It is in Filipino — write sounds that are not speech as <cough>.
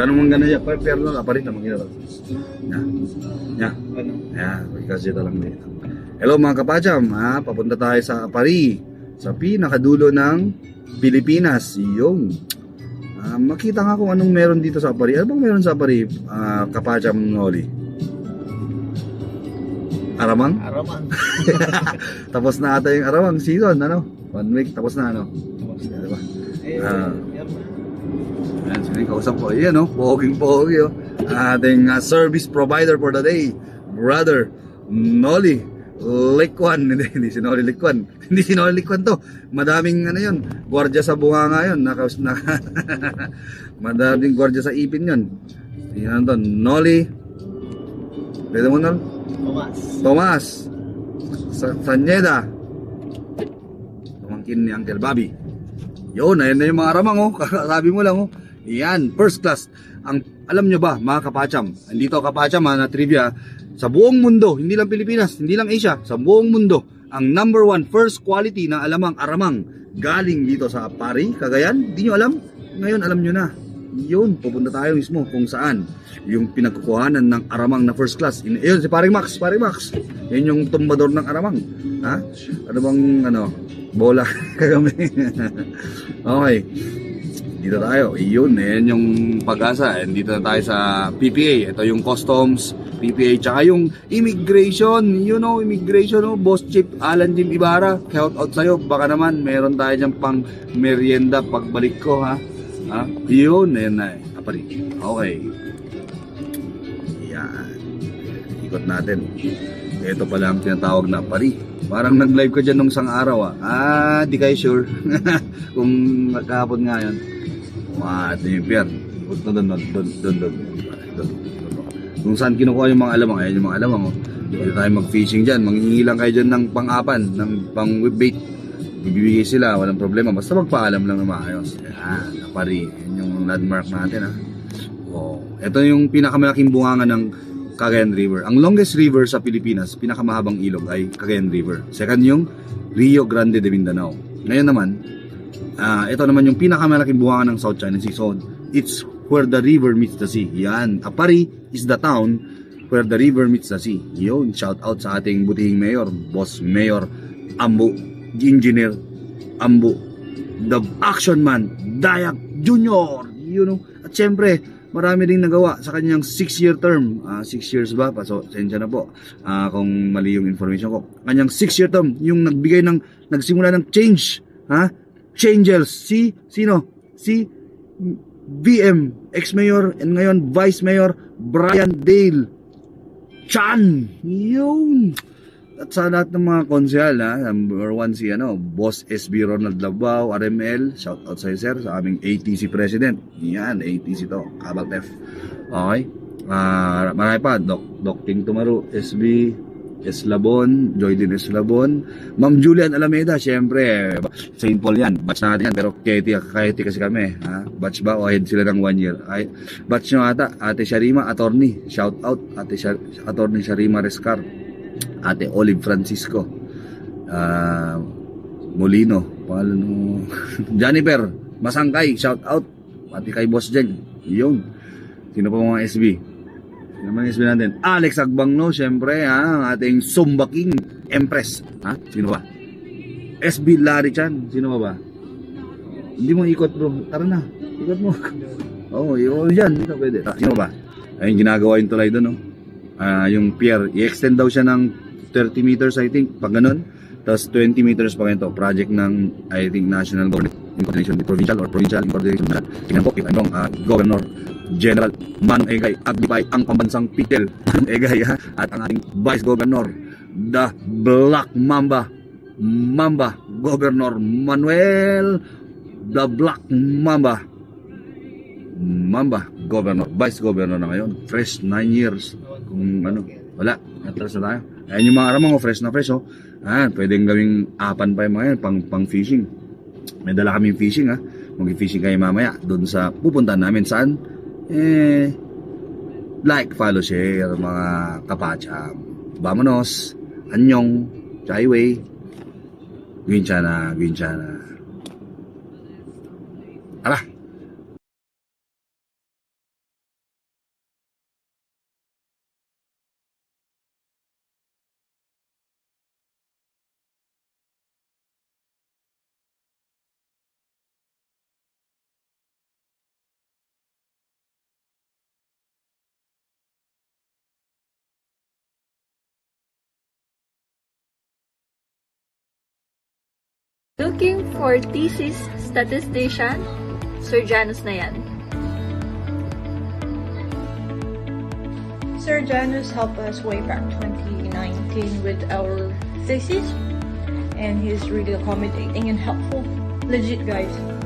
Gano'n yan, pero na pa rin naman ginagawa. Ya. Ya. Ano? Yan, kasi ito lang dito. Hello mga kapacham, ha? papunta tayo sa Apari, sa pinakadulo ng Pilipinas. Yung Ah, makita nga kung anong meron dito sa Apari. Ano bang meron sa Apari, ah, kapacham Noli? Aramang? Araman. <laughs> Tapos na ata yung Aramang season, ano? One week, tapos na, ano? Tapos na. Diba? Eh, Ah. Na. Ayan, yung kausap ko? Ayan, oh, poging-pogi, oh. Ating ah, service provider for the day, brother Noli Likwan. <laughs> Hindi, hindi si Noli Likwan. <laughs> Hindi si Noli Likwan to. Madaming, ano yun, gwardiya sa bunga nga yun. Naka, <laughs> naka, madaming gwardiya sa ipin yun. Yan to, Noli. Pwede mo na? Tomas. Tomas. Sa Sanyeda. Pamangkin ni Uncle Bobby. Yun, ayun na yung mga aramang oh. Sabi mo lang oh. Yan, first class. Ang alam nyo ba, mga kapacham, andito kapacham ha, na trivia, sa buong mundo, hindi lang Pilipinas, hindi lang Asia, sa buong mundo, ang number one first quality na alamang aramang galing dito sa Pari, Cagayan, hindi nyo alam? Ngayon alam nyo na. Yun, pupunta tayo mismo kung saan yung pinagkukuhanan ng aramang na first class. Yun, si Paring Max, Paring Max. Yan yung tumbador ng aramang. Ha? Ano bang, ano, bola <laughs> kami. okay. Dito tayo. Iyon, yan yung pag-asa. And dito na tayo sa PPA. Ito yung customs, PPA, tsaka yung immigration. You know, immigration, no? Boss Chief Alan Jim Ibarra. Shout out sa'yo. Baka naman, meron tayo dyan pang merienda pagbalik ko, ha? Ha? Yun, yan na. eh. Apari. Okay. Yan. Ikot natin. Ito pala ang tinatawag na pari. Parang nag-live ka dyan nung isang araw ah. Ah, di kayo sure. <laughs> Kung kahapon nga yun. Pier. Ikot na doon, doon, doon, doon, doon. Doon. Kung saan kinukuha yung mga alamang, ayan yung mga alamang. Oh. Dito tayo mag-fishing dyan. Manghihingi lang kayo dyan ng pang-apan, ng pang-bait. Bibigay sila, walang problema. Basta magpaalam lang na maayos. Yan, pari. Yan yung landmark natin ah. Oh, ito yung pinakamalaking bunganga ng Cagayan River. Ang longest river sa Pilipinas, pinakamahabang ilog ay Cagayan River. Second yung Rio Grande de Mindanao. Ngayon naman, ah ito naman yung pinakamalaking bunganga ng South China Sea. So, it's where the river meets the sea. Yan. Apari is the town where the river meets the sea. Yun, shout out sa ating butihing mayor, Boss Mayor Ambo, Engineer Ambo, the action man, Dayak Junior. You know, at syempre, marami ring nagawa sa kanyang 6-year term. 6 years ba? Paso, sensya na po ah, kung mali yung information ko. Kanyang 6-year term, yung nagbigay ng, nagsimula ng change. Ha? Changels. Si, sino? Si VM, ex-mayor, and ngayon vice mayor, Brian Dale. Chan! Yun! At sa lahat ng mga konsehal, ha, number one si ano, Boss SB Ronald Labao, RML, shout out sa sir, sa aming ATC President. Yan, ATC to, Kabal F. Okay? Ah, marami pa, Doc, Doc King Tumaru, SB, Eslabon, Joydin Eslabon, Ma'am Julian Alameda, syempre, St. Paul yan, batch natin yan, pero kahiti, kahiti kasi kami, ha? batch ba o ahead sila ng one year? Ay, batch nyo ata, Ate Sharima, attorney, shout out, Ate Shar attorney Sharima Rescar, Ate Olive Francisco, ah, Molino, pangalan mo, <laughs> Jennifer, Masangkay, shout out, pati kay Boss Jeng, yun, sino pa mga SB? Sino mga SB natin? Alex Agbangno, syempre, ha, ang ating Zumba King Empress, ha, sino ba? SB Larry Chan, sino ba ba? Hindi mo ikot bro, tara na, ikot mo. <laughs> Oo, oh, yun dyan, dito pwede. Ah, sino ba? Ayun, ginagawa yung tulay doon, no? Ah, yung pier, i-extend daw siya ng 30 meters, I think, pag ganun. Tapos 20 meters pa ganito, project ng, I think, national government in coordination with provincial or provincial in coordination with Tingnan po, if I'm wrong, ah, Governor General Manong Egay Aglipay, ang pambansang pitil <laughs> Manong Egay, ha? at ang ating Vice Governor, the Black Mamba, Mamba, Governor Manuel, the Black Mamba, Mamba, Governor, Vice Governor na ngayon, fresh 9 years, kung ano, wala, natras na tayo. Ayan yung mga aramang, fresh na fresh, oh. Ah, pwedeng gawing apan pa yung mga yan, pang, pang fishing. May dala kaming fishing, ha. Mag-fishing kayo mamaya, doon sa pupuntahan namin, saan? Eh, like, follow, share, mga kapacham. Vamonos, anyong, chaiway, Gwinchana, Gwinchana. Ala, Looking for thesis statistician? Sir Janus na yan. Sir Janus helped us way back 2019 with our thesis, and he's really accommodating and helpful. Legit, guys.